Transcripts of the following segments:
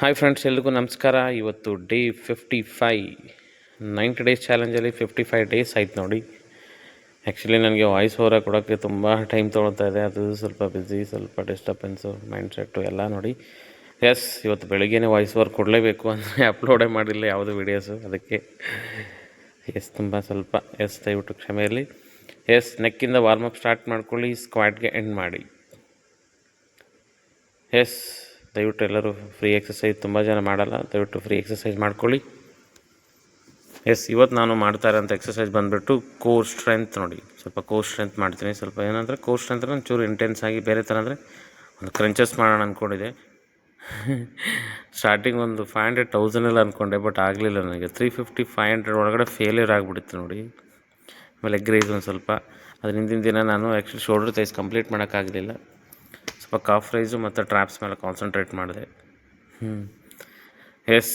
Hi friends, ಎಲ್ರಿಗೂ ನಮಸ್ಕಾರ. ಇವತ್ತು day fifty five ninety days ಚಾಲೆಂಜಲ್ಲಿ fifty five days ಆಯ್ತು ನೋಡಿ. ಆ್ಯಕ್ಚುಲಿ ನನಗೆ ವಾಯ್ಸ್ ಓವರ ಕೊಡೋಕ್ಕೆ ತುಂಬ ಟೈಮ್ ತೊಗೊಳ್ತಾ ಇದೆ. ಅದು ಸ್ವಲ್ಪ ಬ್ಯುಸಿ ಸ್ವಲ್ಪ ಡಿಸ್ಟರ್ಬೆನ್ಸು ಮೈಂಡ್ ಸೆಟ್ಟು ಎಲ್ಲ ನೋಡಿ. ಎಸ್ ಇವತ್ತು ಬೆಳಿಗ್ಗೆನೇ ವಾಯ್ಸ್ ಓವರ್ ಕೊಡಲೇಬೇಕು ಅಂದರೆ ಅಪ್ಲೋಡೇ ಮಾಡಿಲ್ಲ ಯಾವುದು ವೀಡಿಯೋಸು ಅದಕ್ಕೆ ಎಸ್ ತುಂಬ ಸ್ವಲ್ಪ ಎಸ್ ದಯವಿಟ್ಟು ಇರಲಿ. ಎಸ್ ನೆಕ್ಕಿಂದ ವಾರ್ಮಪ್ ಸ್ಟಾರ್ಟ್ ಮಾಡ್ಕೊಳ್ಳಿ ಸ್ಕ್ವಾಡ್ಗೆ ಎಂಡ್ ಮಾಡಿ. ಎಸ್ ದಯವಿಟ್ಟು ಎಲ್ಲರೂ ಫ್ರೀ ಎಕ್ಸಸೈಸ್ ತುಂಬ ಜನ ಮಾಡಲ್ಲ. ದಯವಿಟ್ಟು ಫ್ರೀ ಎಕ್ಸಸೈಸ್ ಮಾಡ್ಕೊಳ್ಳಿ. ಎಸ್ ಇವತ್ತು ನಾನು ಮಾಡ್ತಾ ಇರೋಂಥ ಎಕ್ಸಸೈಸ್ ಬಂದುಬಿಟ್ಟು ಕೋರ್ ಸ್ಟ್ರೆಂತ್ ನೋಡಿ. ಸ್ವಲ್ಪ ಕೋರ್ ಸ್ಟ್ರೆಂತ್ ಮಾಡ್ತೀನಿ. ಸ್ವಲ್ಪ ಏನಂದರೆ ಕೋರ್ ಸ್ಟ್ರೆಂತ್ ಅಂದ್ರೆ ಒಂಚೂರು ಇಂಟೆನ್ಸ್ ಆಗಿ ಬೇರೆ ಥರ ಅಂದರೆ ಒಂದು ಕ್ರಂಚಸ್ ಮಾಡೋಣ ಅಂದ್ಕೊಂಡಿದ್ದೆ ಸ್ಟಾರ್ಟಿಂಗ್ ಒಂದು ಫೈವ್ ಹಂಡ್ರೆಡ್ ತೌಸಂಡೆಲ್ಲ ಅಂದ್ಕೊಂಡೆ ಬಟ್ ಆಗಲಿಲ್ಲ ನನಗೆ. ತ್ರೀ ಫಿಫ್ಟಿ ಫೈವ್ ಹಂಡ್ರೆಡ್ ಒಳಗಡೆ ಫೇಲ್ಯೂರ್ ಆಗಿಬಿಡುತ್ತೆ ನೋಡಿ. ಆಮೇಲೆ ಎಗ್ ರೈಸ್ ಒಂದು ಸ್ವಲ್ಪ. ಅದ್ರ ಹಿಂದಿನ ದಿನ ನಾನು ಆ್ಯಕ್ಚುಲಿ ಶೋಲ್ಡ್ರ್ ತೈಸ್ ಕಂಪ್ಲೀಟ್ ಮಾಡೋಕ್ಕಾಗಲಿಲ್ಲ ಸ್ವಲ್ಪ ಕಾಫ್ ರೈಸು ಮತ್ತು ಟ್ರಾಪ್ಸ್ ಮೇಲೆ ಕಾನ್ಸಂಟ್ರೇಟ್ ಮಾಡಿದೆ. ಹ್ಞೂ ಎಸ್,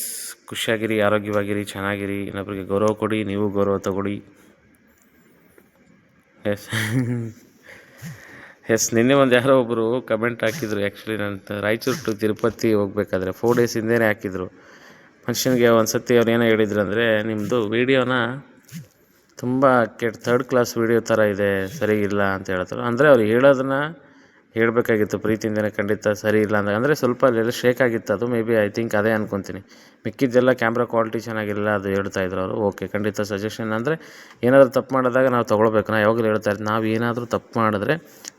ಖುಷಿಯಾಗಿರಿ, ಆರೋಗ್ಯವಾಗಿರಿ, ಚೆನ್ನಾಗಿರಿ. ಇನ್ನೊಬ್ಬರಿಗೆ ಗೌರವ ಕೊಡಿ, ನೀವು ಗೌರವ ತಗೊಳ್ಳಿ. ಎಸ್. ಎಸ್, ನಿನ್ನೆ ಒಂದು ಯಾರೋ ಒಬ್ಬರು ಕಮೆಂಟ್ ಹಾಕಿದ್ರು. ಆ್ಯಕ್ಚುಲಿ ನಾನು ರಾಯಚೂರು ಟು ತಿರುಪತಿ ಹೋಗಬೇಕಾದ್ರೆ ಫೋರ್ ಡೇಸ್ ಹಿಂದೆನೇ ಹಾಕಿದರು. ಮನುಷ್ಯನಿಗೆ ಒಂದು ಸತಿ ಅವ್ರು ಏನೋ ಹೇಳಿದ್ರು ಅಂದರೆ ನಿಮ್ಮದು ವೀಡಿಯೋನ ತುಂಬ ಕೆಟ್ಟ ಥರ್ಡ್ ಕ್ಲಾಸ್ ವೀಡಿಯೋ ಥರ ಇದೆ, ಸರಿ ಇಲ್ಲ ಅಂತ ಹೇಳ್ತಾರೆ. ಅಂದರೆ ಅವ್ರು ಹೇಳೋದನ್ನ ಹೇಳಬೇಕಾಗಿತ್ತು ಪ್ರೀತಿಯಿಂದನೇ ಖಂಡಿತ ಸರಿ ಇಲ್ಲ ಅಂದಾಗ. ಅಂದರೆ ಸ್ವಲ್ಪ ಅಲ್ಲೆಲ್ಲ ಶೇಕ್ ಆಗಿತ್ತು. ಅದು ಮೇ ಬಿ ಐ ಥಿಂಕ್ ಅದೇ ಅನ್ಕೊತೀನಿ. ಮಿಕ್ಕಿದ್ದೆಲ್ಲ ಕ್ಯಾಮ್ರಾ ಕ್ವಾಲಿಟಿ ಚೆನ್ನಾಗಿಲ್ಲ ಅದು ಹೇಳ್ತಾ ಇದ್ರು ಅವರು. ಓಕೆ ಖಂಡಿತ ಸಜೆಷನ್ ಅಂದರೆ ಏನಾದರೂ ತಪ್ಪು ಮಾಡಿದಾಗ ನಾವು ತೊಗೊಳ್ಬೇಕು. ನಾವು ಯಾವಾಗಲೂ ಹೇಳ್ತಾ ಇರ್ತೀನಿ, ನಾವು ಏನಾದರೂ ತಪ್ಪು ಮಾಡಿದ್ರೆ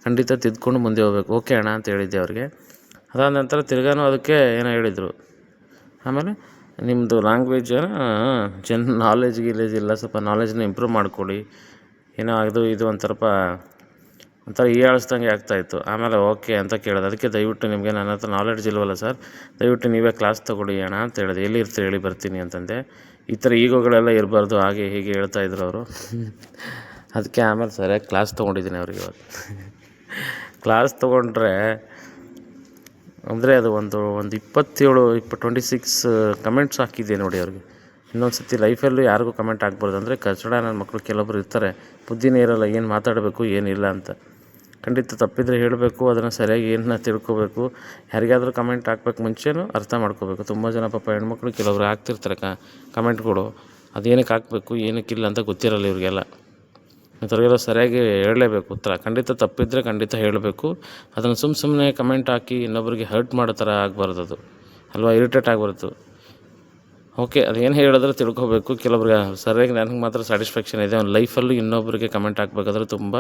ಖಂಡಿತ ತಿದ್ಕೊಂಡು ಮುಂದೆ ಹೋಗ್ಬೇಕು. ಓಕೆ ಅಣ್ಣ ಅಂತ ಹೇಳಿದ್ದೆ ಅವ್ರಿಗೆ. ಅದಾದ ನಂತರ ತಿರ್ಗಾನು ಅದಕ್ಕೆ ಏನೋ ಹೇಳಿದರು. ಆಮೇಲೆ ನಿಮ್ಮದು ಲ್ಯಾಂಗ್ವೇಜ್ ಜನ ನಾಲೆಜ್ ಗಿಲೇಜ್ ಇಲ್ಲ. ಸ್ವಲ್ಪ ನಾಲೆಜ್ನ ಇಂಪ್ರೂವ್ ಮಾಡ್ಕೊಳ್ಳಿ. ಏನೋ ಅದು, ಇದು ಒಂಥರಪ್ಪ ಒಂಥರ ಹೀಯಾಳಿಸ್ದಂಗೆ ಆಗ್ತಾಯಿತ್ತು ಆಮೇಲೆ ಓಕೆ ಅಂತ ಕೇಳಿದೆ. ಅದಕ್ಕೆ ದಯವಿಟ್ಟು ನಿಮಗೆ ನನ್ನ ಹತ್ರ ನಾಲೆಡ್ಜ್ ಇಲ್ವಲ್ಲ ಸರ್ ದಯವಿಟ್ಟು ನೀವೇ ಕ್ಲಾಸ್ ತೊಗೊಳ್ಳಿ ಅಣ್ಣ ಅಂತ ಹೇಳಿದೆ. ಎಲ್ಲಿ ಇರ್ತೀರಿ ಹೇಳಿ ಬರ್ತೀನಿ ಅಂತಂದೆ. ಈ ಥರ ಈಗೋಗಳೆಲ್ಲ ಇರಬಾರ್ದು. ಹಾಗೆ ಹೀಗೆ ಹೇಳ್ತಾ ಇದ್ರು ಅವರು. ಅದಕ್ಕೆ ಆಮೇಲೆ ಸರಿಯಾಗಿ ಕ್ಲಾಸ್ ತೊಗೊಂಡಿದ್ದೀನಿ ಅವ್ರಿಗೆ ಇವತ್ತು ಕ್ಲಾಸ್ ತೊಗೊಂಡ್ರೆ ಅಂದರೆ ಅದು ಒಂದು ಒಂದು ಇಪ್ಪತ್ತೇಳು, ಇಪ್ಪ ಟ್ವೆಂಟಿ ಸಿಕ್ಸ್ ಕಮೆಂಟ್ಸ್ ಹಾಕಿದ್ದೆ ನೋಡಿ ಅವ್ರಿಗೆ. ಇನ್ನೊಂದು ಸತಿ ಲೈಫಲ್ಲೂ ಯಾರಿಗೂ ಕಮೆಂಟ್ ಆಗ್ಬಾರ್ದು. ಅಂದರೆ ಕಚಡ ನನ್ನ ಮಕ್ಕಳು ಕೆಲವೊಬ್ರು ಇರ್ತಾರೆ. ಬುದ್ಧಿನೇ ಇರೋಲ್ಲ ಏನು ಮಾತಾಡಬೇಕು, ಏನಿಲ್ಲ ಅಂತ. ಖಂಡಿತ ತಪ್ಪಿದರೆ ಹೇಳಬೇಕು, ಅದನ್ನು ಸರಿಯಾಗಿ ಏನನ್ನ ತಿಳ್ಕೊಬೇಕು. ಯಾರಿಗಾದರೂ ಕಮೆಂಟ್ ಹಾಕ್ಬೇಕು ಮುಂಚೆನೂ ಅರ್ಥ ಮಾಡ್ಕೋಬೇಕು. ತುಂಬ ಜನ ಪಾಪ ಹೆಣ್ಮಕ್ಳು ಕೆಲವರು ಹಾಕ್ತಿರ್ತಾರೆ ಕ ಕಮೆಂಟ್ಗಳು ಅದೇನಕ್ಕೆ ಹಾಕಬೇಕು ಏನಕ್ಕಿಲ್ಲ ಅಂತ ಗೊತ್ತಿರಲ್ಲ ಇವ್ರಿಗೆಲ್ಲ. ಇಂಥವ್ರಿಗೆಲ್ಲ ಸರಿಯಾಗಿ ಹೇಳಲೇಬೇಕು. ಉತ್ತರ, ಖಂಡಿತ ತಪ್ಪಿದ್ರೆ ಖಂಡಿತ ಹೇಳಬೇಕು. ಅದನ್ನು ಸುಮ್ಮ ಸುಮ್ಮನೆ ಕಮೆಂಟ್ ಹಾಕಿ ಇನ್ನೊಬ್ಬರಿಗೆ ಹರ್ಟ್ ಮಾಡೋ ಥರ ಆಗಬಾರ್ದು ಅದು ಅಲ್ವಾ ಇರಿಟೇಟ್ ಆಗಬಾರ್ದು. ಓಕೆ ಅದೇನು ಹೇಳಿದ್ರೆ ತಿಳ್ಕೊಬೇಕು. ಕೆಲವ್ರಿಗೆ ಸರಿಯಾಗಿ ನನಗೆ ಮಾತ್ರ ಸ್ಯಾಟಿಸ್ಫ್ಯಾಕ್ಷನ್ ಇದೆ. ಅವ್ನ ಲೈಫಲ್ಲೂ ಇನ್ನೊಬ್ಬರಿಗೆ ಕಮೆಂಟ್ ಹಾಕ್ಬೇಕಾದ್ರೆ ತುಂಬ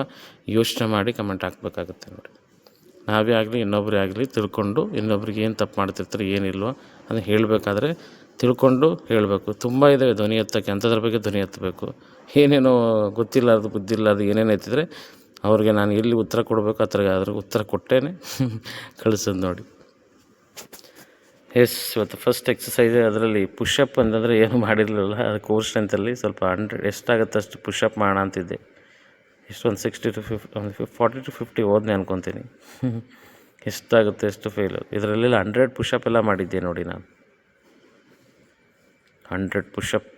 ಯೋಚನೆ ಮಾಡಿ ಕಮೆಂಟ್ ಹಾಕಬೇಕಾಗುತ್ತೆ ನೋಡಿ. ನಾವೇ ಆಗಲಿ ಇನ್ನೊಬ್ಬರೇ ಆಗಲಿ ತಿಳ್ಕೊಂಡು ಇನ್ನೊಬ್ರಿಗೆ ಏನು ತಪ್ಪು ಮಾಡ್ತಿರ್ತಾರೆ ಏನಿಲ್ವೋ ಅದನ್ನು ಹೇಳಬೇಕಾದ್ರೆ ತಿಳ್ಕೊಂಡು ಹೇಳಬೇಕು. ತುಂಬ ಇದ್ದಾವೆ ಧ್ವನಿ ಎತ್ತಕ್ಕೆ, ಅಂಥದ್ರ ಬಗ್ಗೆ ಧ್ವನಿ ಎತ್ತಬೇಕು. ಏನೇನೋ ಬುದ್ಧಿಲ್ಲ ಅದ ಏನೇನು ಎತ್ತಿದ್ರೆ ಅವ್ರಿಗೆ ನಾನು ಎಲ್ಲಿ ಉತ್ತರ ಕೊಡಬೇಕು ಆ ಥರ ಉತ್ತರ ಕೊಟ್ಟೇನೆ ಕಳಿಸೋದು ನೋಡಿ. ಎಸ್, ಇವತ್ತು ಫಸ್ಟ್ ಎಕ್ಸಸೈಸ್ ಅದರಲ್ಲಿ ಪುಷಪ್ ಅಂತಂದರೆ ಏನು ಮಾಡಿರಲಿಲ್ಲ. ಅದು ಕೋರ್ಸ್ ಸ್ಟ್ರೆಂತಲ್ಲಿ ಸ್ವಲ್ಪ ಹಂಡ್ರೆಡ್ ಎಷ್ಟಾಗುತ್ತೆ ಅಷ್ಟು ಪುಷಪ್ ಮಾಡೋಣ ಅಂತಿದ್ದೆ. ಎಷ್ಟು, ಒಂದು ಸಿಕ್ಸ್ಟಿ ಟು ಫಿಫ್ಟಿ ಒಂದು ಫಿಫ್ ಫಾರ್ಟಿ ಟು ಫಿಫ್ಟಿ ಓದ್ನೆ ಅನ್ಕೊತೀನಿ. ಎಷ್ಟಾಗುತ್ತೆ ಎಷ್ಟು ಫೇಲ್ ಇದರಲ್ಲೆಲ್ಲ ಹಂಡ್ರೆಡ್ ಪುಷಪ್ ಎಲ್ಲ ಮಾಡಿದ್ದೆ ನೋಡಿ ನಾನು. ಹಂಡ್ರೆಡ್ ಪುಷಪ್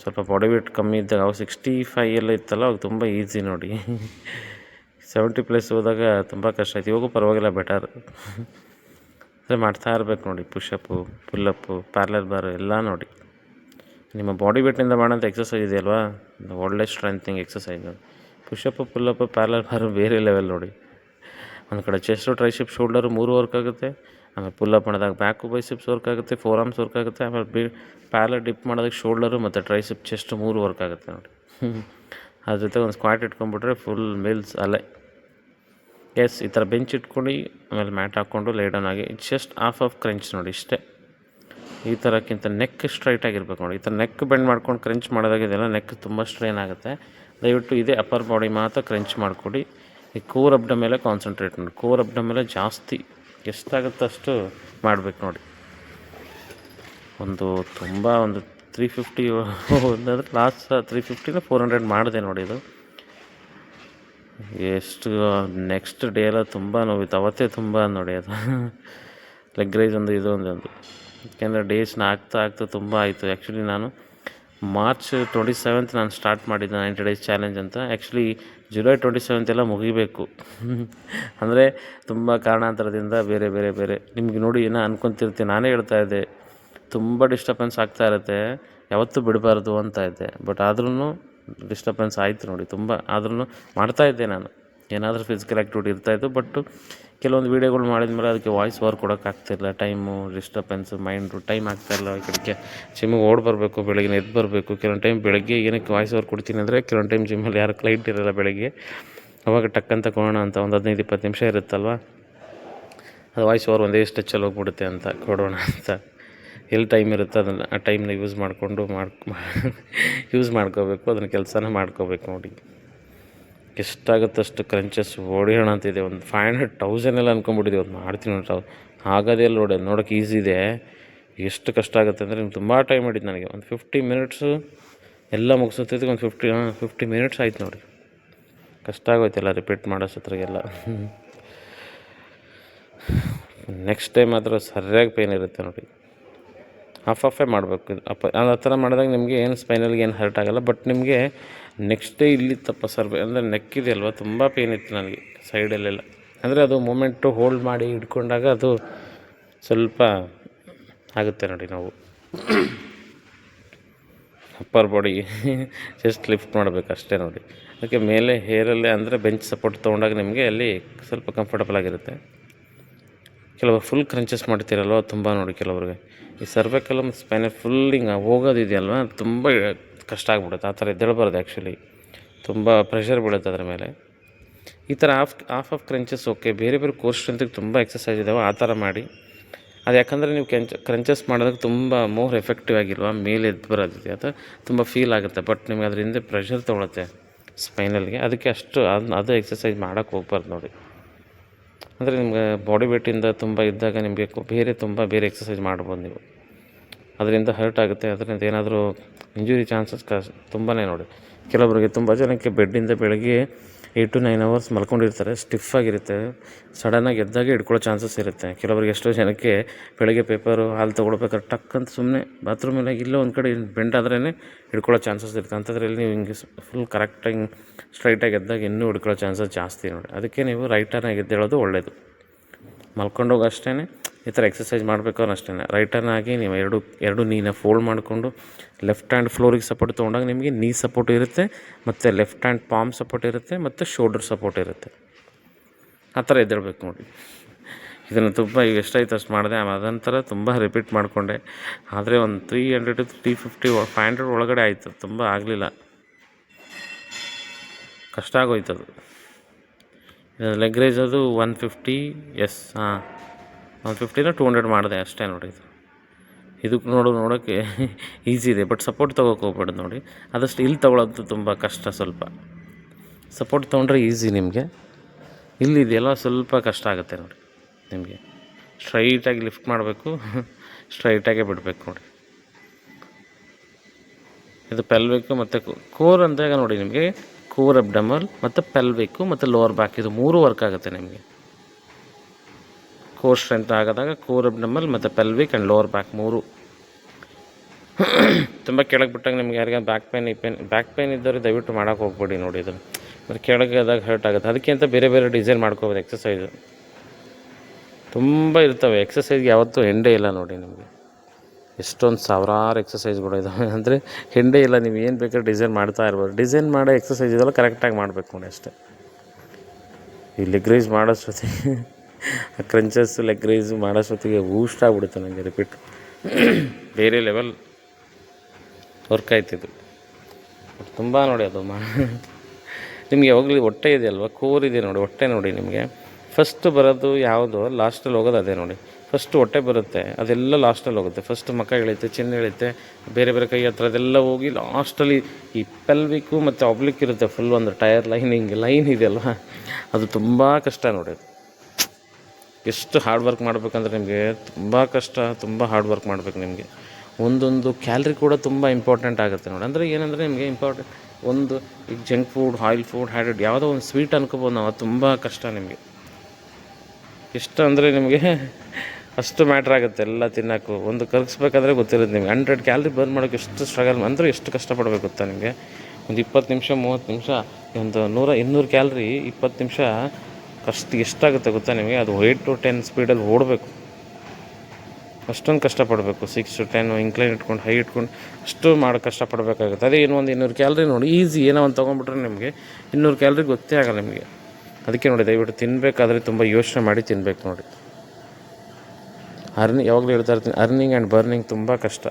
ಸ್ವಲ್ಪ ಬಾಡಿ ವೇಟ್ ಕಮ್ಮಿ ಇದ್ದಾಗ, ಅವಾಗ ಸಿಕ್ಸ್ಟಿ ಫೈ ಎಲ್ಲ ಇತ್ತಲ್ಲ, ಅವಾಗ ತುಂಬ ಈಸಿ ನೋಡಿ. ಸೆವೆಂಟಿ ಪ್ಲಸ್ ಹೋದಾಗ ತುಂಬ ಕಷ್ಟ ಆಯ್ತು. ಇವಾಗೂ ಪರವಾಗಿಲ್ಲ ಬೆಟರ್ ಅದೇ ಮಾಡ್ತಾ ಇರ್ಬೇಕು ನೋಡಿ ಪುಷಪ್ಪು ಪುಲ್ಲಪ್ಪು ಪ್ಯಾರ್ಲರ್ ಬಾರು ಎಲ್ಲ ನೋಡಿ. ನಿಮ್ಮ ಬಾಡಿ ವೇಟ್ನಿಂದ ಮಾಡೋಂಥ ಎಕ್ಸಸೈಸ್ ಇದೆಯಲ್ವಾ? ಒಳ್ಳೆ ಸ್ಟ್ರೆಂತಿಂಗ್ ಎಕ್ಸಸೈಸ್ ಪುಷಪ್ಪು ಪುಲ್ಲಪ್ಪು ಪ್ಯಾರ್ಲರ್ ಬಾರು ಬೇರೆ ಲೆವೆಲ್ ನೋಡಿ. ಒಂದು ಕಡೆ ಚೆಸ್ಟು ಟ್ರೈಶಿಪ್ ಶೋಲ್ಡರು ಮೂರು ವರ್ಕ್ ಆಗುತ್ತೆ. ಆಮೇಲೆ ಪುಲ್ಲಪ್ ಮಾಡಿದಾಗ ಬ್ಯಾಕು ಬೈಸಿಪ್ಸ್ ವರ್ಕ್ ಆಗುತ್ತೆ ಫೋರ್ ಆರ್ಮ್ಸ್ ವರ್ಕ್ ಆಗುತ್ತೆ. ಆಮೇಲೆ ಬಿ ಪ್ಯಾರ್ಲರ್ ಡಿಪ್ ಮಾಡೋದಕ್ಕೆ ಶೋಲ್ಡರು ಮತ್ತು ಟ್ರೈಸಿಪ್ ಚೆಸ್ಟ್ ಮೂರು ವರ್ಕ್ ಆಗುತ್ತೆ ನೋಡಿ. ಅದ್ರ ಜೊತೆ ಒಂದು ಸ್ಕ್ವಾಟ್ ಇಟ್ಕೊಂಡ್ಬಿಟ್ರೆ ಫುಲ್ ಮಿಲ್ಸ್ ಅಲ್ಲೇ. ಎಸ್ ಈ ಥರ ಬೆಂಚ್ ಇಟ್ಕೊಂಡು, ಆಮೇಲೆ ಮ್ಯಾಟ್ ಹಾಕ್ಕೊಂಡು ಲೇಡನ್ ಆಗಿ ಜಸ್ಟ್ ಆಫ್ ಆಫ್ ಕ್ರಂಚ್ ನೋಡಿ ಇಷ್ಟೇ. ಈ ಥರಕ್ಕಿಂತ ನೆಕ್ ಸ್ಟ್ರೈಟ್ ಆಗಿರ್ಬೇಕು ನೋಡಿ. ಈ ಥರ ನೆಕ್ ಬೆಂಡ್ ಮಾಡ್ಕೊಂಡು ಕ್ರಂಚ್ ಮಾಡಿದಾಗ ಇದೆಲ್ಲ ನೆಕ್ ತುಂಬ ಸ್ಟ್ರೈನ್ ಆಗುತ್ತೆ. ದಯವಿಟ್ಟು ಇದೇ ಅಪ್ಪರ್ ಬಾಡಿ ಮಾತ್ರ ಕ್ರಂಚ್ ಮಾಡಿಕೊಡಿ. ಈ ಕೋರ್ ಅಬ್ಡ ಮೇಲೆ ಕಾನ್ಸಂಟ್ರೇಟ್ ಮಾಡಿ. ಕೋರ್ ಅಬ್ಡ ಮೇಲೆ ಜಾಸ್ತಿ ಎಷ್ಟಾಗುತ್ತೆ ಅಷ್ಟು ಮಾಡಬೇಕು ನೋಡಿ. ಒಂದು ತುಂಬ ಒಂದು ತ್ರೀ ಫಿಫ್ಟಿ ಅಂದರೆ ಲಾಸ್ಟ್ ತ್ರೀ ಫಿಫ್ಟಿನ ಫೋರ್ ಹಂಡ್ರೆಡ್ ಮಾಡಿದೆ ನೋಡಿ ಇದು. ಎಷ್ಟು ನೆಕ್ಸ್ಟ್ ಡೇ ಎಲ್ಲ ತುಂಬ ನೋವಿತ್ತು. ಅವತ್ತೇ ತುಂಬ ನೋಡಿ ಅದು. ಲೆಗ್ ರೈಸ್ ಒಂದು, ಇದು ಒಂದು ಒಂದು. ಯಾಕೆಂದರೆ ಡೇಸ್ನ ಆಗ್ತಾ ಆಗ್ತಾ ತುಂಬ ಆಯಿತು. ಆ್ಯಕ್ಚುಲಿ ನಾನು ಮಾರ್ಚ್ ಟ್ವೆಂಟಿ ಸೆವೆಂತ್ ನಾನು ಸ್ಟಾರ್ಟ್ ಮಾಡಿದ್ದೆ ನೈಂಟಿ ಡೇಸ್ ಚಾಲೆಂಜ್ ಅಂತ. ಆ್ಯಕ್ಚುಲಿ ಜುಲೈ ಟ್ವೆಂಟಿ ಸೆವೆಂತ್ ಎಲ್ಲ ಮುಗಿಬೇಕು. ಅಂದರೆ ತುಂಬ ಕಾರಣಾಂತರದಿಂದ ಬೇರೆ ಬೇರೆ ಬೇರೆ. ನಿಮಗೆ ನೋಡಿ ಏನೋ ಅನ್ಕೊತಿರ್ತೀನಿ ನಾನೇ ಹೇಳ್ತಾ ಇದ್ದೆ. ತುಂಬ ಡಿಸ್ಟರ್ಬೆನ್ಸ್ ಆಗ್ತಾ ಇರುತ್ತೆ. ಯಾವತ್ತೂ ಬಿಡಬಾರ್ದು ಅಂತ ಇದ್ದೆ. ಬಟ್ ಆದ್ರೂ ಡಿಸ್ಟರ್ಬೆನ್ಸ್ ಆಯಿತು ನೋಡಿ, ತುಂಬ ಆದ್ರೂ ಮಾಡ್ತಾಯಿದ್ದೆ ನಾನು. ಏನಾದರೂ ಫಿಸಿಕಲ್ ಆ್ಯಕ್ಟಿವಿಟಿ ಇರ್ತಾಯಿತ್ತು ಬಟ್ಟು ಕೆಲವೊಂದು ವೀಡಿಯೋಗಳು ಮಾಡಿದ್ಮೇಲೆ ಅದಕ್ಕೆ ವಾಯ್ಸ್ ಓವರ್ ಕೊಡೋಕ್ಕಾಗ್ತಿಲ್ಲ ಟೈಮು ಡಿಸ್ಟರ್ಬೆನ್ಸು ಮೈಂಡು ಟೈಮ್ ಆಗ್ತಾಯಿಲ್ಲ ಈ ಕಡೆಗೆ ಜಿಮ್ಮಿಗೆ ಓಡಿ ಬರಬೇಕು, ಬೆಳಗ್ಗೆ ಎದ್ದು ಬರಬೇಕು. ಕೆಲವೊಂದು ಟೈಮ್ ಬೆಳಗ್ಗೆ ಏನಕ್ಕೆ ವಾಯ್ಸ್ ಓವರ್ ಕೊಡ್ತೀನಿ ಅಂದರೆ, ಕೆಲವೊಂದು ಟೈಮ್ ಜಿಮ್ಮಲ್ಲಿ ಯಾರು ಕ್ಲೈಂಟ್ ಇರೋಲ್ಲ ಬೆಳಗ್ಗೆ. ಅವಾಗ ಟಕ್ಕಂತ ಕೊಡೋಣ ಅಂತ ಒಂದು ಹದಿನೈದು, ಇಪ್ಪತ್ತು ನಿಮಿಷ ಇರುತ್ತಲ್ವ? ಅದು ವಾಯ್ಸ್ ಓವರ್ ಒಂದೇ ಸ್ಟೆಚ್ಚಲ್ಲಿ ಹೋಗ್ಬಿಡುತ್ತೆ ಅಂತ ಕೊಡೋಣ ಅಂತ. ಎಲ್ಲಿ ಟೈಮ್ ಇರುತ್ತೆ ಅದನ್ನು ಆ ಟೈಮ್ನ ಯೂಸ್ ಮಾಡಿಕೊಂಡು ಮಾಡ್ಕೊ ಯೂಸ್ ಮಾಡ್ಕೋಬೇಕು, ಅದನ್ನು ಕೆಲಸನ ಮಾಡ್ಕೋಬೇಕು ನೋಡಿ. ಎಷ್ಟಾಗುತ್ತೆ ಅಷ್ಟು ಕ್ರಂಚಸ್ ಹೊಡಿಯೋಣ ಅಂತಿದೆ ಒಂದು ಫೈವ್ ಹಂಡ್ರೆಡ್ ತೌಸಂಡ್ ಎಲ್ಲ ಅಂದ್ಕೊಂಬಿಟ್ಟಿದೆ ಒಂದು ಮಾಡ್ತೀನಿ ನೋಡಿ ತಾವು ಆಗೋದೇ ನೋಡಿ ನೋಡೋಕೆ ಈಸಿ ಇದೆ. ಎಷ್ಟು ಕಷ್ಟ ಆಗುತ್ತೆ ಅಂದರೆ ನಿಮ್ಗೆ ತುಂಬ ಟೈಮ್ ಹಿಡಿತು ನನಗೆ. ಒಂದು ಫಿಫ್ಟಿ ಮಿನಿಟ್ಸು ಎಲ್ಲ ಮುಗಿಸೋತ್ತಿದ್ದಕ್ಕೆ ಒಂದು ಫಿಫ್ಟಿ ಫಿಫ್ಟಿ ಮಿನಿಟ್ಸ್ ಆಯ್ತು ನೋಡಿ. ಕಷ್ಟ ಆಗೋಯ್ತಲ್ಲ ರಿಪೀಟ್ ಮಾಡೋ ಸತ್ರಗೆಲ್ಲ. ನೆಕ್ಸ್ಟ್ ಟೈಮ್ ಮಾತ್ರ ಸರಿಯಾಗಿ ಪೇನ್ ಇರುತ್ತೆ ನೋಡಿ. ಹಾಫ್ ಹಾಫೇ ಮಾಡಬೇಕು. ಅಪ್ಪ ಆ ಥರ ಮಾಡಿದಾಗ ನಿಮಗೆ ಏನು ಸ್ಪೈನಲ್ಗೆ ಏನು ಹರ್ಟ್ ಆಗೋಲ್ಲ. ಬಟ್ ನಿಮಗೆ ನೆಕ್ಸ್ಟ್ ಡೇ ಇಲ್ಲಿ ತಪ್ಪ ಸರ್ವೆ ಅಂದರೆ ನೆಕ್ ಇದೆಯಲ್ವ ತುಂಬ ಪೇನ್ ಇತ್ತು ನನಗೆ ಸೈಡಲ್ಲೆಲ್ಲ ಅಂದರೆ ಅದು ಮೂಮೆಂಟು ಹೋಲ್ಡ್ ಮಾಡಿ ಹಿಡ್ಕೊಂಡಾಗ ಅದು ಸ್ವಲ್ಪ ಆಗುತ್ತೆ ನೋಡಿ ನಾವು. ಅಪ್ಪರ್ ಬಾಡಿ ಜಸ್ಟ್ ಲಿಫ್ಟ್ ಮಾಡಬೇಕು ಅಷ್ಟೇ ನೋಡಿ. ಅದಕ್ಕೆ ಮೇಲೆ ಹೇರಲ್ಲೇ ಅಂದರೆ ಬೆಂಚ್ ಸಪೋರ್ಟ್ ತೊಗೊಂಡಾಗ ನಿಮಗೆ ಅಲ್ಲಿ ಸ್ವಲ್ಪ ಕಂಫರ್ಟಬಲ್ ಆಗಿರುತ್ತೆ. ಕೆಲವರು ಫುಲ್ ಕ್ರಂಚಸ್ ಮಾಡ್ತೀರಲ್ವ ತುಂಬ ನೋಡಿ ಕೆಲವ್ರಿಗೆ. ಈ ಸರ್ವೆಕಲಮ್ ಸ್ಪೈನಲ್ ಫುಲ್ ಹಿಂಗೆ ಹೋಗೋದಿದೆಯಲ್ವ ತುಂಬ ಕಷ್ಟ ಆಗ್ಬಿಡುತ್ತೆ. ಆ ಥರ ಎದ್ದೇಳಬಾರ್ದು ಆ್ಯಕ್ಚುಲಿ ತುಂಬ ಪ್ರೆಷರ್ ಬೀಳುತ್ತೆ ಅದರ ಮೇಲೆ. ಈ ಥರ half half half crunches okay ಬೇರೆ ಬೇರೆ ಕೋರ್ ಸ್ಟ್ರೆಂತಿಗೆ ತುಂಬ ಎಕ್ಸಸೈಸ್ ಇದ್ದಾವೆ ಆ ಥರ ಮಾಡಿ. ಅದು ಯಾಕಂದರೆ ನೀವು ಕೆಂಚ ಕ್ರಂಚಸ್ ಮಾಡೋದಕ್ಕೆ ತುಂಬ ಮೋರ್ ಎಫೆಕ್ಟಿವ್ ಆಗಿಲ್ವಾ? ಮೇಲೆ ಎದ್ದು ಬರೋದಿದೆ. ಅದು ತುಂಬ ಫೀಲ್ ಆಗುತ್ತೆ. ಬಟ್ ನಿಮಗೆ ಅದರಿಂದ ಪ್ರೆಷರ್ ತೊಗೊಳುತ್ತೆ ಸ್ಪೈನಲ್ಗೆ ಅದಕ್ಕೆ ಅಷ್ಟು ಅದು ಅದು ಎಕ್ಸಸೈಸ್ ಮಾಡೋಕ್ಕೆ ಹೋಗ್ಬಾರ್ದು ನೋಡಿ. ಅಂದರೆ ನಿಮ್ಗೆ ಬಾಡಿ ವೇಟಿಂದ ತುಂಬ ಇದ್ದಾಗ ನಿಮಗೆ ಬೇರೆ ತುಂಬ ಬೇರೆ ಎಕ್ಸಸೈಸ್ ಮಾಡ್ಬೋದು ನೀವು. ಅದರಿಂದ ಹರ್ಟ್ ಆಗುತ್ತೆ, ಅದರಿಂದ ಏನಾದರೂ ಇಂಜುರಿ ಚಾನ್ಸಸ್ ಕ ತುಂಬಾ ನೋಡಿ. ಕೆಲವರಿಗೆ ತುಂಬ ಜನಕ್ಕೆ ಬೆಡ್ಡಿಂದ ಬೆಳಗ್ಗೆ ಏಯ್ಟ್ ಟು ನೈನ್ ಅವರ್ಸ್ ಮಲ್ಕೊಂಡಿರ್ತಾರೆ ಸ್ಟಿಫ್ ಆಗಿರುತ್ತೆ ಸಡನ್ನಾಗಿ ಎದ್ದಾಗ ಹಿಡ್ಕೊಳ್ಳೋ ಚಾನ್ಸಸ್ ಇರುತ್ತೆ. ಕೆಲವರಿಗೆ ಎಷ್ಟೋ ಜನಕ್ಕೆ ಬೆಳಗ್ಗೆ ಪೇಪರು ಹಾಲು ತೊಗೊಳ್ಬೇಕಾದ್ರೆ ಟಕ್ ಅಂತ ಸುಮ್ಮನೆ ಬಾತ್ರೂಮಲ್ಲಿ ಇಲ್ಲೋ ಒಂದು ಕಡೆ ಬೆಂಡ್ ಆದ್ರೇ ಹಿಡ್ಕೊಳ್ಳೋ ಚಾನ್ಸಸ್ ಇರುತ್ತೆ. ಅಂಥದ್ರಲ್ಲಿ ನೀವು ಹಿಂಗೆ ಫುಲ್ ಕರೆಕ್ಟಾಗಿ ಸ್ಟ್ರೈಟಾಗಿ ಎದ್ದಾಗ ಇನ್ನೂ ಹಿಡ್ಕೊಳ್ಳೋ ಚಾನ್ಸಸ್ ಜಾಸ್ತಿ ನೋಡಿ. ಅದಕ್ಕೆ ನೀವು ರೈಟ್ ಟರ್ನಾಗಿ ಎದ್ದೇಳೋದು ಒಳ್ಳೆಯದು ಮಲ್ಕೊಂಡೋಗಿ ಅಷ್ಟೇ ಈ ಥರ ಎಕ್ಸಸೈಸ್ ಮಾಡಬೇಕು ಅಷ್ಟೇ ರೈಟ್ ಟರ್ನ್ ಆಗಿ ನೀವು ಎರಡು ಎರಡು ನೀನ ಫೋಲ್ಡ್ ಮಾಡಿಕೊಂಡು ಲೆಫ್ಟ್ ಹ್ಯಾಂಡ್ ಫ್ಲೋರಿಗೆ ಸಪೋರ್ಟ್ ತೊಗೊಂಡಾಗ ನಿಮಗೆ ನೀ ಸಪೋರ್ಟ್ ಇರುತ್ತೆ, ಮತ್ತು ಲೆಫ್ಟ್ ಹ್ಯಾಂಡ್ ಪಾಮ್ ಸಪೋರ್ಟ್ ಇರುತ್ತೆ, ಮತ್ತು ಶೋಲ್ಡರ್ ಸಪೋರ್ಟ್ ಇರುತ್ತೆ. ಆ ಥರ ಎದ್ದೇಳ್ಬೇಕು ನೋಡಿ. ಇದನ್ನು ತುಂಬ ಈಗ ಎಷ್ಟಾಯ್ತು ಅಷ್ಟು ಮಾಡಿದೆ ಅದಂತರ ತುಂಬ ರಿಪೀಟ್ ಮಾಡಿಕೊಂಡೆ. ಆದರೆ ಒಂದು three hundred three fifty five hundred ಒಳಗಡೆ ಆಯಿತು, ತುಂಬ ಆಗಲಿಲ್ಲ. ಕಷ್ಟ ಆಗೋಯ್ತು ಅದು. ಲೆಗ್ ರೈಸ್ ಅದು ಒನ್ ಫಿಫ್ಟಿ ಎಸ್ ಹಾಂ. ಒನ್ ಫಿಫ್ಟಿನ ಟೂ ಹಂಡ್ರೆಡ್ ಮಾಡಿದೆ ಅಷ್ಟೇ ನೋಡಿ ಇದು. ಇದಕ್ಕೆ ನೋಡು ನೋಡೋಕ್ಕೆ ಈಸಿ ಇದೆ ಬಟ್ ಸಪೋರ್ಟ್ ತೊಗೋಕೆ ಹೋಗ್ಬೇಡಿ ನೋಡಿ. ಆದಷ್ಟು ಇಲ್ಲಿ ತೊಗೊಳೋದು ತುಂಬ ಕಷ್ಟ ಸ್ವಲ್ಪ. ಸಪೋರ್ಟ್ ತೊಗೊಂಡ್ರೆ ಈಸಿ ನಿಮಗೆ. ಇಲ್ಲಿದೆಯಲ್ಲ ಸ್ವಲ್ಪ ಕಷ್ಟ ಆಗುತ್ತೆ ನೋಡಿ ನಿಮಗೆ. ಸ್ಟ್ರೈಟಾಗಿ ಲಿಫ್ಟ್ ಮಾಡಬೇಕು ಸ್ಟ್ರೈಟಾಗೆ ಬಿಡಬೇಕು ನೋಡಿ. ಇದು ಪೆಲ್ಬೇಕು ಮತ್ತು ಕೋರ್ ಅಂದಾಗ ನೋಡಿ ನಿಮಗೆ ಕೋರ್ ಅಬ್ಡಮಲ್ ಮತ್ತು ಪೆಲ್ಬೇಕು ಮತ್ತು ಲೋವರ್ ಬ್ಯಾಕ್ ಇದು ಮೂರು ವರ್ಕ್ ಆಗುತ್ತೆ ನಿಮಗೆ. ಕೋರ್ ಸ್ಟ್ರೆಂತ್ ಆಗದಾಗ ಕೋರ್ ಅಬ್ಡಮಲ್ ಮತ್ತು ಪೆಲ್ವಿಕ್ ಆ್ಯಂಡ್ ಲೋವರ್ ಬ್ಯಾಕ್ ಮೂರು. ತುಂಬ ಕೆಳಗೆ ಬಿಟ್ಟಾಗ ನಿಮ್ಗೆ ಯಾರಿಗ ಬ್ಯಾಕ್ ಪೇನ್ ಈ ಪೇನ್ ಬ್ಯಾಕ್ ಪೇನ್ ಇದ್ದವ್ರಿಗೆ ದಯವಿಟ್ಟು ಮಾಡೋಕೆ ಹೋಗ್ಬೇಡಿ ನೋಡಿ ಇದನ್ನು. ಮತ್ತು ಕೆಳಗೆ ಆದಾಗ ಹರ್ಟ್ ಆಗುತ್ತೆ. ಅದಕ್ಕೆ ಅಂತ ಬೇರೆ ಬೇರೆ ಡಿಸೈನ್ ಮಾಡ್ಕೋಬೋದು ಎಕ್ಸಸೈಸು ತುಂಬ ಇರ್ತವೆ. ಎಕ್ಸಸೈಸ್ಗೆ ಯಾವತ್ತೂ ಎಂಡೇ ಇಲ್ಲ ನೋಡಿ ನಿಮಗೆ. ಎಷ್ಟೊಂದು ಸಾವಿರಾರು ಎಕ್ಸಸೈಸ್ಗಳು ಇದ್ದಾವೆ ಅಂದರೆ ಹೆಂಡೆ ಇಲ್ಲ, ನೀವು ಏನು ಬೇಕಾದ್ರೆ ಡಿಸೈನ್ ಮಾಡ್ತಾ ಇರ್ಬೋದು. ಡಿಸೈನ್ ಮಾಡೋ ಎಕ್ಸಸೈಸ್ ಇದೆಲ್ಲ ಕರೆಕ್ಟಾಗಿ ಮಾಡಬೇಕು ನೋಡಿ ಅಷ್ಟೇ. ಈ ಲೆಗ್ ರೈಸ್ ಮಾಡೋಷ್ಟೊತ್ತಿಗೆ ಕ್ರಂಚಸ್ ಲೆಗ್ ರೈಸ್ ಮಾಡೋಷ್ಟೊತ್ತಿಗೆ ಊಷ್ಟ ಆಗ್ಬಿಡುತ್ತೆ ನನಗೆ ರಿಪೀಟ್ ಬೇರೆ ಲೆವೆಲ್ ವರ್ಕ್ ಆಯ್ತಿದ್ದು ತುಂಬ ನೋಡಿ ಅದು ಮಾ ನಿಮಗೆ ಯಾವಾಗಲೂ ಹೊಟ್ಟೆ ಇದೆಯಲ್ವ? ಕೋರ್ ಇದೆ ನೋಡಿ, ಹೊಟ್ಟೆ ನೋಡಿ ನಿಮಗೆ. ಫಸ್ಟ್ ಬರೋದು ಯಾವುದು? ಲಾಸ್ಟಲ್ಲಿ ಹೋಗೋದು ಅದೇ ನೋಡಿ. ಫಸ್ಟ್ ಹೊಟ್ಟೆ ಬರುತ್ತೆ, ಅದೆಲ್ಲ ಲಾಸ್ಟಲ್ಲಿ ಹೋಗುತ್ತೆ. ಫಸ್ಟ್ ಮಕ್ಕ ಎಳೆಯುತ್ತೆ ಚಿನ್ನ ಎಳೆಯುತ್ತೆ ಬೇರೆ ಬೇರೆ ಕೈ ಹತ್ರ ಅದೆಲ್ಲ ಹೋಗಿ ಲಾಸ್ಟಲ್ಲಿ ಈ ಪೆಲ್ವಿಕ್ಕು ಮತ್ತು ಆಬ್ಲಿಕ್ ಇರುತ್ತೆ ಫುಲ್ ಒಂದು ಟೈರ್ ಲೈನಿಂಗ್ ಲೈನ್ ಇದೆಯಲ್ವ? ಅದು ತುಂಬ ಕಷ್ಟ ನೋಡಿ ಎಷ್ಟು ಹಾರ್ಡ್ ವರ್ಕ್ ಮಾಡಬೇಕಂದ್ರೆ ನಿಮಗೆ ತುಂಬ ಕಷ್ಟ, ತುಂಬ ಹಾರ್ಡ್ ವರ್ಕ್ ಮಾಡ್ಬೇಕು ನಿಮಗೆ. ಒಂದೊಂದು ಕ್ಯಾಲ್ರಿ ಕೂಡ ತುಂಬ ಇಂಪಾರ್ಟೆಂಟ್ ಆಗುತ್ತೆ ನೋಡಿ. ಅಂದರೆ ಏನಂದರೆ ನಿಮಗೆ ಇಂಪಾರ್ಟೆಂಟ್ ಒಂದು ಈಗ junk food oil food added ಯಾವುದೋ ಒಂದು ಸ್ವೀಟ್ ಅನ್ಕೋಬೋದು ನಾವು ತುಂಬ ಕಷ್ಟ ನಿಮಗೆ. ಎಷ್ಟು ಅಂದರೆ ನಿಮಗೆ ಅಷ್ಟು ಮ್ಯಾಟ್ರ್ ಆಗುತ್ತೆ ಎಲ್ಲ ತಿನ್ನೋಕ್ಕೂ. ಒಂದು ಕರಗಿಸ್ಬೇಕಾದ್ರೆ ಗೊತ್ತಿರುತ್ತೆ ನಿಮಗೆ. ಹಂಡ್ರೆಡ್ ಕ್ಯಾಲ್ರಿ ಬರ್ನ್ ಮಾಡೋಕ್ಕೆ ಎಷ್ಟು ಸ್ಟ್ರಗಲ್ ಅಂದರೆ ಎಷ್ಟು ಕಷ್ಟಪಡಬೇಕು ಗೊತ್ತಾ ನಿಮಗೆ? ಒಂದು ಇಪ್ಪತ್ತು ನಿಮಿಷ, ಮೂವತ್ತು ನಿಮಿಷ, ಒಂದು ನೂರ ಇನ್ನೂರು ಕ್ಯಾಲ್ರಿ ಇಪ್ಪತ್ತು ನಿಮಿಷ ಕಷ್ಟ ಎಷ್ಟಾಗುತ್ತೆ ಗೊತ್ತಾ ನಿಮಗೆ? ಅದು ಏಯ್ಟ್ ಟು ಟೆನ್ ಸ್ಪೀಡಲ್ಲಿ ಓಡಬೇಕು. ಅಷ್ಟೊಂದು ಕಷ್ಟಪಡಬೇಕು. ಸಿಕ್ಸ್ ಟು ಟೆನ್ ಇಂಕ್ಲೈನ್ ಇಟ್ಕೊಂಡು ಹೈ ಇಟ್ಕೊಂಡು, ಅಷ್ಟು ಮಾಡಿ ಕಷ್ಟಪಡಬೇಕಾಗುತ್ತೆ. ಅದೇ ಏನೋ ಒಂದು ಇನ್ನೂರು ಕ್ಯಾಲ್ರಿ ನೋಡಿ ಈಸಿ ಏನೋ ಒಂದು ತೊಗೊಂಡ್ಬಿಟ್ರೆ ನಿಮಗೆ ಇನ್ನೂರು ಕ್ಯಾಲ್ರಿ ಗೊತ್ತೇ ಆಗಲ್ಲ ನಿಮಗೆ. ಅದಕ್ಕೆ ನೋಡಿ, ದಯವಿಟ್ಟು ತಿನ್ನಬೇಕಾದ್ರೆ ತುಂಬ ಯೋಚನೆ ಮಾಡಿ ತಿನ್ನಬೇಕು ನೋಡಿ. ಅರ್ನಿ ಯಾವಾಗಲೂ ಹೇಳ್ತಾ ಇರ್ತೀನಿ ಅರ್ನಿಂಗ್ ಆ್ಯಂಡ್ ಬರ್ನಿಂಗ್ ತುಂಬ ಕಷ್ಟ.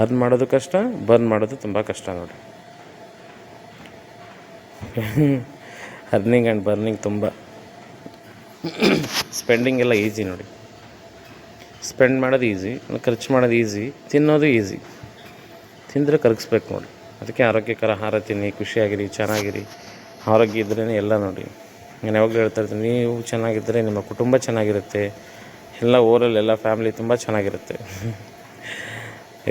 ಅರ್ನ್ ಮಾಡೋದು ಕಷ್ಟ ಬರ್ನ್ ಮಾಡೋದು ತುಂಬ ಕಷ್ಟ ನೋಡಿ. ಅರ್ನಿಂಗ್ ಆ್ಯಂಡ್ ಬರ್ನಿಂಗ್ ತುಂಬ. ಸ್ಪೆಂಡಿಂಗ್ ಎಲ್ಲ ಈಸಿ ನೋಡಿ. ಸ್ಪೆಂಡ್ ಮಾಡೋದು ಈಸಿ ಖರ್ಚು ಮಾಡೋದು ಈಸಿ ತಿನ್ನೋದು ಈಸಿ ತಿಂದರೆ ಕರಗಿಸ್ಬೇಕು ನೋಡಿ. ಅದಕ್ಕೆ ಆರೋಗ್ಯಕರ ಆಹಾರ ತಿನ್ನಿ, ಖುಷಿಯಾಗಿರಿ, ಚೆನ್ನಾಗಿರಿ. ಆರೋಗ್ಯ ಇದ್ರೇ ಎಲ್ಲ ನೋಡಿ. ನಾನು ಯಾವಾಗಲೂ ಹೇಳ್ತಾ ಇರ್ತೀನಿ, ನೀವು ಚೆನ್ನಾಗಿದ್ದರೆ ನಿಮ್ಮ ಕುಟುಂಬ ಚೆನ್ನಾಗಿರುತ್ತೆ. ಎಲ್ಲ ಊರಲ್ಲಿ ಎಲ್ಲ ಫ್ಯಾಮಿಲಿ ತುಂಬ ಚೆನ್ನಾಗಿರುತ್ತೆ.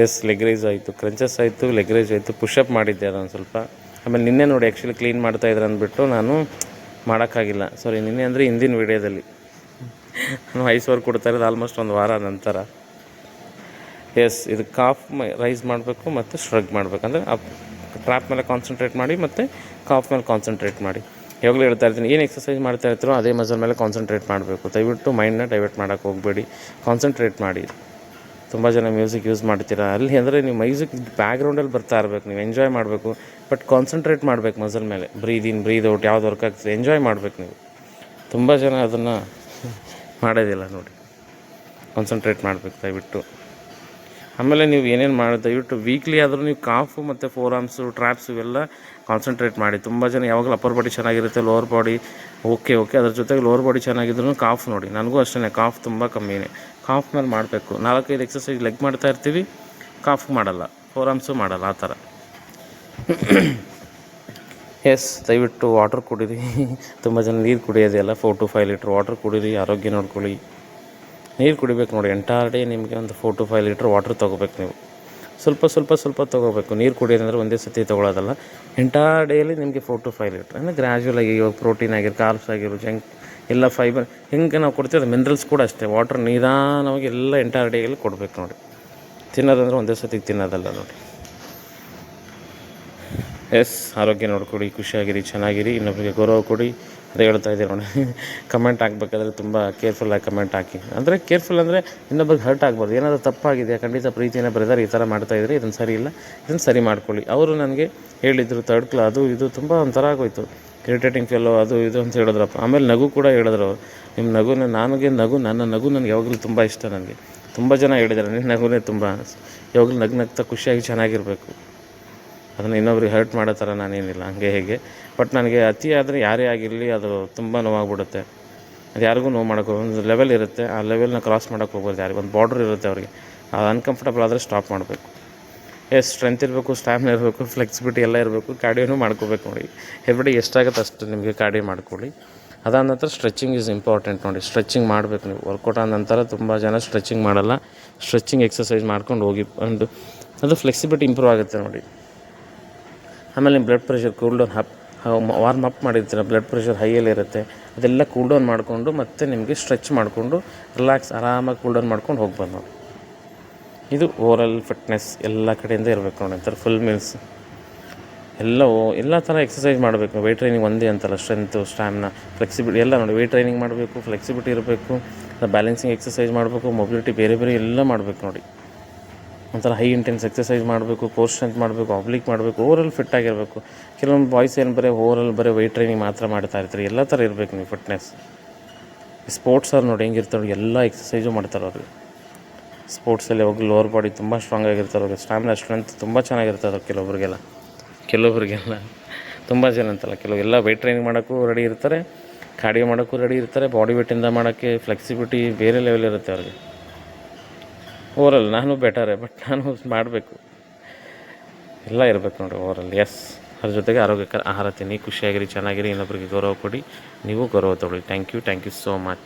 ಎಸ್ ಲೆಗ್ ರೈಸ್ ಆಯಿತು ಕ್ರಂಚಸ್ ಆಯಿತು ಲೆಗ್ ರೈಸ್ ಆಯಿತು ಪುಷಪ್ ಮಾಡಿದ್ದೆ ಅದೊಂದು ಸ್ವಲ್ಪ. ಆಮೇಲೆ ನಿನ್ನೆ ನೋಡಿ ಆ್ಯಕ್ಚುಲಿ ಕ್ಲೀನ್ ಮಾಡ್ತಾ ಇದ್ರೆ ಅಂದ್ಬಿಟ್ಟು ನಾನು ಮಾಡೋಕ್ಕಾಗಿಲ್ಲ. ಸಾರಿ ನಿನ್ನೆ ಅಂದರೆ ಹಿಂದಿನ ವೀಡಿಯೋದಲ್ಲಿ. ನಾನು ಐಸ್ ವರ್ಕ್ ಕೊಡ್ತಾ ಇರೋದು ಆಲ್ಮೋಸ್ಟ್ ಒಂದು ವಾರ ನಂತರ. ಎಸ್ ಇದು ಕಾಫ್ ರೈಸ್ ಮಾಡಬೇಕು ಮತ್ತು ಶ್ರಗ್ ಮಾಡಬೇಕು. ಅಂದರೆ ಟ್ರ್ಯಾಪ್ ಮೇಲೆ ಕಾನ್ಸಂಟ್ರೇಟ್ ಮಾಡಿ ಮತ್ತು ಕಾಫ್ ಮೇಲೆ ಕಾನ್ಸಂಟ್ರೇಟ್ ಮಾಡಿ. ಯಾವಾಗಲೂ ಹೇಳ್ತಾ ಇರ್ತೀನಿ, ಏನು ಎಕ್ಸಸೈಸ್ ಮಾಡ್ತಾ ಇರ್ತೀರೋ ಅದೇ ಮಸಲ್ ಮೇಲೆ ಕಾನ್ಸಂಟ್ರೇಟ್ ಮಾಡಬೇಕು. ದಯವಿಟ್ಟು ಮೈಂಡನ್ನ ಡೈವರ್ಟ್ ಮಾಡೋಕ್ಕೆ ಹೋಗಬೇಡಿ. ಕಾನ್ಸಂಟ್ರೇಟ್ ಮಾಡಿ. ತುಂಬ ಜನ ಮ್ಯೂಸಿಕ್ ಯೂಸ್ ಮಾಡ್ತೀರಾ? ಅಲ್ಲಿ ಅಂದರೆ ನೀವು ಮ್ಯೂಸಿಕ್ ಬ್ಯಾಕ್ಗ್ರೌಂಡಲ್ಲಿ ಬರ್ತಾ ಇರಬೇಕು, ನೀವು ಎಂಜಾಯ್ ಮಾಡಬೇಕು ಬಟ್ ಕಾನ್ಸಂಟ್ರೇಟ್ ಮಾಡಬೇಕು ಮಸಲ್ ಮೇಲೆ. ಬ್ರೀದ್ ಇನ್ ಬ್ರೀದ್ ಔಟ್ ಯಾವ್ದು ವರ್ಕ್ ಆಗ್ತದೆ ಎಂಜಾಯ್ ಮಾಡಬೇಕು ನೀವು. ತುಂಬ ಜನ ಅದನ್ನು ಮಾಡೋದಿಲ್ಲ ನೋಡಿ. ಕಾನ್ಸಂಟ್ರೇಟ್ ಮಾಡಬೇಕು, ದಯವಿಟ್ಟು. ಆಮೇಲೆ ನೀವು ಏನೇನು ಮಾಡಿ ದಯವಿಟ್ಟು ವೀಕ್ಲಿ ಆದರೂ ನೀವು ಕಾಫು ಮತ್ತು ಫೋರ್ ಆರ್ಮ್ಸು ಟ್ರ್ಯಾಪ್ಸ್ ಇವೆಲ್ಲ ಕಾನ್ಸಂಟ್ರೇಟ್ ಮಾಡಿ. ತುಂಬ ಜನ ಯಾವಾಗಲೂ ಅಪ್ಪರ್ ಬಾಡಿ ಚೆನ್ನಾಗಿರುತ್ತೆ ಲೋವರ್ ಬಾಡಿ ಓಕೆ ಓಕೆ ಅದ್ರ ಜೊತೆಗೆ ಲೋವರ್ ಬಾಡಿ ಚೆನ್ನಾಗಿದ್ರು ಕಾಫ್ ನೋಡಿ. ನನಗೂ ಅಷ್ಟೇ ಕಾಫ್ ತುಂಬ ಕಮ್ಮಿನೇ. ಕಾಫ್ ಮೇಲೆ ಮಾಡಬೇಕು. ನಾಲ್ಕೈದು ಎಕ್ಸಸೈಸ್ ಲೆಗ್ ಮಾಡ್ತಾ ಇರ್ತೀವಿ. ಕಾಫ್ ಮಾಡಲ್ಲ. ಫೋರ್ ಆರ್ಮ್ಸು ಮಾಡಲ್ಲ, ಆ ಥರ. ಎಸ್ ದಯವಿಟ್ಟು ವಾಟರ್ ಕುಡೀರಿ. ತುಂಬ ಜನ ನೀರು ಕುಡಿಯೋದಿಲ್ಲ four to five litre water ಕುಡೀರಿ, ಆರೋಗ್ಯ ನೋಡ್ಕೊಳ್ಳಿ. ನೀರು ಕುಡಿಬೇಕು ನೋಡಿ. ಎಂಟಾರ್ ಡೇ ನಿಮಗೆ ಒಂದು four to five litre water ತೊಗೋಬೇಕು ನೀವು. ಸ್ವಲ್ಪ ಸ್ವಲ್ಪ ಸ್ವಲ್ಪ ತೊಗೋಬೇಕು. ನೀರು ಕುಡಿಯೋದಂದ್ರೆ ಒಂದೇ ಸತಿ ತೊಗೊಳೋದಲ್ಲ. ಎಂಟೈರ್ ಡೇಲಿ ನಿಮಗೆ ಫೋರ್ ಟು ಫೈವ್ ಲೀಟ್ರ್ ಅಂದರೆ ಗ್ರ್ಯಾಜುವಲ್ ಆಗಿ ಇವಾಗ ಪ್ರೋಟೀನ್ ಆಗಿರೋ ಕಾರ್ಬ್ಸ್ ಆಗಿರೋ ಜಂಕ್ ಎಲ್ಲ ಫೈಬರ್ ಹೆಂಗೆ ನಾವು ಕೊಡ್ತೀವಿ ಅದು ಮಿನರಲ್ಸ್ ಕೂಡ ಅಷ್ಟೇ. ವಾಟರ್ ನಿಧಾನವಾಗಿ ಎಲ್ಲ ಎಂಟೈರ್ ಡೇಯಲ್ಲಿ ಕೊಡಬೇಕು ನೋಡಿ. ತಿನ್ನೋದಂದ್ರೆ ಒಂದೇ ಸತಿಗೆ ತಿನ್ನೋದಲ್ಲ ನೋಡಿ. ಎಸ್, ಆರೋಗ್ಯ ನೋಡಿಕೊಡಿ, ಖುಷಿಯಾಗಿರಿ, ಚೆನ್ನಾಗಿರಿ. ಇನ್ನೊಬ್ಬರಿಗೆ ಗೌರವ ಕೊಡಿ. ಅದೇ ಹೇಳ್ತಾ ಇದ್ದೀರಿ ನೋಡಿ. ಕಮೆಂಟ್ ಹಾಕ್ಬೇಕಾದ್ರೆ ತುಂಬ ಕೇರ್ಫುಲ್ಲಾಗಿ ಕಮೆಂಟ್ ಹಾಕಿ. ಅಂದರೆ ಕೇರ್ಫುಲ್ ಅಂದರೆ ಇನ್ನೊಬ್ಬರಿಗೆ ಹರ್ಟ್ ಆಗ್ಬಾರ್ದು. ಏನಾದರೂ ತಪ್ಪಾಗಿದೆ, ಖಂಡಿತ ಪ್ರೀತಿನ ಬ್ರದರ್ ಈ ಥರ ಮಾಡ್ತಾಯಿದ್ರೆ ಇದನ್ನು ಸರಿ ಇಲ್ಲ. ಇದನ್ನು ಸರಿ ಮಾಡ್ಕೊಳ್ಳಿ. ಅವರು ನನಗೆ ಹೇಳಿದರು ತರ್ಡ್ ಕ್ಲಾ ಅದು ಇದು, ತುಂಬ ಒಂಥರ ಆಗೋಯ್ತು. ಇರಿಟೇಟಿಂಗ್ ಫೆಲೋ ಅದು ಇದು ಅಂತ ಹೇಳಿದ್ರಪ್ಪ. ಆಮೇಲೆ ನಗು ಕೂಡ ಹೇಳಿದ್ರು ನಿಮ್ಮ ನಗುನ, ನನಗೆ ನಗು, ನನ್ನ ನಗು ನನಗೆ ಯಾವಾಗಲೂ ತುಂಬ ಇಷ್ಟ ನನಗೆ ತುಂಬ ಜನ ಹೇಳಿದ್ದಾರೆ ನಿನ್ನ ನಗುನೇ ತುಂಬ. ಯಾವಾಗಲೂ ನಗು ನಗ್ತಾ ಖುಷಿಯಾಗಿ ಚೆನ್ನಾಗಿರಬೇಕು. ಅದನ್ನು ಇನ್ನೊಬ್ರಿಗೆ ಹರ್ಟ್ ಮಾಡೋ ಥರ ನಾನೇನಿಲ್ಲ, ಹಂಗೆ ಹೇಗೆ. ಬಟ್ ನನಗೆ ಅತಿ ಆದರೆ ಯಾರೇ ಆಗಿರಲಿ ಅದು ತುಂಬ ನೋವಾಗ್ಬಿಡುತ್ತೆ. ಅದು ಯಾರಿಗೂ ನೋವು ಮಾಡೋಕೆ ಒಂದು ಲೆವೆಲ್ ಇರುತ್ತೆ, ಆ ಲೆವೆಲ್ನ ಕ್ರಾಸ್ ಮಾಡೋಕೆ ಹೋಗ್ಬೋದು ಯಾರಿಗೆ. ಒಂದು ಬಾರ್ಡ್ರ್ ಇರುತ್ತೆ ಅವರಿಗೆ. ಅದು ಅನ್ಕಂಫರ್ಟಬಲ್ ಆದರೆ ಸ್ಟಾಪ್ ಮಾಡಬೇಕು. ಎಸ್ ಸ್ಟ್ರೆಂತ್ ಇರಬೇಕು ಸ್ಟ್ಯಾಮಿನ ಇರಬೇಕು ಫ್ಲೆಕ್ಸಿಬಿಲಿಟಿ ಎಲ್ಲ ಇರಬೇಕು ಕಾರ್ಡಿಯೋನು ಮಾಡ್ಕೋಬೇಕು ನೋಡಿ. ಹೆಬ್ಬಡಿ ಎಷ್ಟಾಗುತ್ತೆ ಅಷ್ಟು ನಿಮಗೆ ಕಾರ್ಡಿಯೋ ಮಾಡ್ಕೊಳ್ಳಿ. ಅದಾದ ನಂತರ ಸ್ಟ್ರೆಚಿಂಗ್ ಈಸ್ ಇಂಪಾರ್ಟೆಂಟ್ ನೋಡಿ. ಸ್ಟ್ರೆಚಿಂಗ್ ಮಾಡಬೇಕು ನೀವು. ವರ್ಕೌಟ್ ಆದ ನಂತರ ತುಂಬ ಜನ ಸ್ಟ್ರೆಚಿಂಗ್ ಮಾಡಲ್ಲ. ಸ್ಟ್ರೆಚಿಂಗ್ ಎಕ್ಸಸೈಸ್ ಮಾಡ್ಕೊಂಡು ಹೋಗಿ ಒಂದು ಅದು ಫ್ಲೆಕ್ಸಿಬಿಲಿಟಿ ಇಂಪ್ರೂವ್ ಆಗುತ್ತೆ ನೋಡಿ. ಆಮೇಲೆ ನಿಮ್ಮ ಬ್ಲಡ್ ಪ್ರೆಷರ್ ಕೂಲ್ ಡೌನ್ ಹಪ್ ವಾರ್ಮ್ ಅಪ್ ಮಾಡಿರ್ತೀರ ಬ್ಲಡ್ ಪ್ರೆಷರ್ ಹೈಯಲ್ಲಿ ಇರುತ್ತೆ. ಅದೆಲ್ಲ ಕೂಲ್ ಡೌನ್ ಮಾಡಿಕೊಂಡು ಮತ್ತೆ ನಿಮಗೆ ಸ್ಟ್ರೆಚ್ ಮಾಡಿಕೊಂಡು ರಿಲ್ಯಾಕ್ಸ್ ಆರಾಮಾಗಿ ಕೂಲ್ ಡೌನ್ ಮಾಡ್ಕೊಂಡು ಹೋಗ್ಬೋದು ನೋಡಿ. ಇದು ಓವರಾಲ್ ಫಿಟ್ನೆಸ್ ಎಲ್ಲ ಕಡೆಯಿಂದ ಇರಬೇಕು ನೋಡಿ ಅಂತಾರೆ ಫುಲ್ ಮೀಲ್ಸ್ ಎಲ್ಲ ಎಲ್ಲ ಥರ ಎಕ್ಸಸೈಸ್ ಮಾಡಬೇಕು. ವೆಯ್ಟ್ ಟ್ರೈನಿಂಗ್ ಒಂದೇ ಅಂತಲ್ಲ ಸ್ಟ್ರೆಂತು ಸ್ಟ್ಯಾಮಿನ ಫ್ಲೆಕ್ಸಿಬಿಲಿಟಿ ಎಲ್ಲ ನೋಡಿ ವೆಯ್ಟ್ ಟ್ರೈನಿಂಗ್ ಮಾಡಬೇಕು ಫ್ಲೆಕ್ಸಿಬಿಲಿಟಿ ಇರಬೇಕು ಬ್ಯಾಲೆನ್ಸಿಂಗ್ ಎಕ್ಸಸೈಸ್ ಮಾಡಬೇಕು ಮೊಬಿಲಿಟಿ ಬೇರೆ ಬೇರೆ ಎಲ್ಲ ಮಾಡಬೇಕು ನೋಡಿ. ಒಂಥರ ಹೈ ಇಂಟೆನ್ಸ್ ಎಕ್ಸಸೈಸ್ ಮಾಡಬೇಕು ಕೋರ್ ಸ್ಟ್ರೆಂತ್ ಮಾಡಬೇಕು ಆಬ್ಲಿಕ್ ಮಾಡಬೇಕು ಓವರಲ್ ಫಿಟ್ ಆಗಿರಬೇಕು. ಕೆಲವೊಂದು ಬಾಯ್ಸ್ ಏನು ಬರೀ ಓವರಲ್ ಬರೀ ವೆಯ್ಟ್ ಟ್ರೈನಿಂಗ್ ಮಾತ್ರ ಮಾಡ್ತಾ ಇರ್ತಾರೆ. ಎಲ್ಲ ಥರ ಇರಬೇಕು ನೀವು ಫಿಟ್ನೆಸ್ ಸ್ಪೋರ್ಟ್ಸ್ ಅವ್ರು ನೋಡಿ ಹೆಂಗಿರ್ತಾರೆ ಎಲ್ಲ ಎಕ್ಸಸೈಸು ಮಾಡ್ತಾರೆ ಅವರು. ಸ್ಪೋರ್ಟ್ಸಲ್ಲಿ ಹೋಗಿ ಲೋವರ್ ಬಾಡಿ ತುಂಬ ಸ್ಟ್ರಾಂಗ್ ಆಗಿರ್ತಾರೆ. ಅವ್ರಿಗೆ ಸ್ಟ್ಯಾಮಿನಾ ಸ್ಟ್ರೆಂತ್ ತುಂಬ ಚೆನ್ನಾಗಿರ್ತದೆ ಕೆಲವೊಬ್ರಿಗೆಲ್ಲ. ಕೆಲವೊಬ್ರಿಗೆಲ್ಲ ತುಂಬ ಜನ ಅಂತಲ್ಲ, ಕೆಲವು ಎಲ್ಲ ವೆಯ್ಟ್ ಟ್ರೈನಿಂಗ್ ಮಾಡೋಕ್ಕೂ ರೆಡಿ ಇರ್ತಾರೆ ಕಾರ್ಡಿಯೋ ಮಾಡೋಕ್ಕೂ ರೆಡಿ ಇರ್ತಾರೆ ಬಾಡಿ ವೆಯ್ಟಿಂದ ಮಾಡೋಕ್ಕೆ ಫ್ಲೆಕ್ಸಿಬಿಲಿಟಿ ಬೇರೆ ಲೆವೆಲ್ ಇರುತ್ತೆ ಅವ್ರಿಗೆ. ಓವರಲ್ ನಾನು ಬೆಟರೇ ಬಟ್ ನಾನು ಮಾಡಬೇಕು. ಎಲ್ಲ ಇರಬೇಕು ನೋಡಿ ಓವರಲ್ ಎಸ್ ಅದ್ರ ಜೊತೆಗೆ ಆರೋಗ್ಯಕರ ಆಹಾರ ತಿನ್ನಿ, ಖುಷಿಯಾಗಿರಿ, ಚೆನ್ನಾಗಿರಿ ಇನ್ನೊಬ್ಬರಿಗೆ ಗೌರವ ಕೊಡಿ, ನೀವು ಗೌರವ ತೊಗೊಳ್ಳಿ. Thank you thank you so much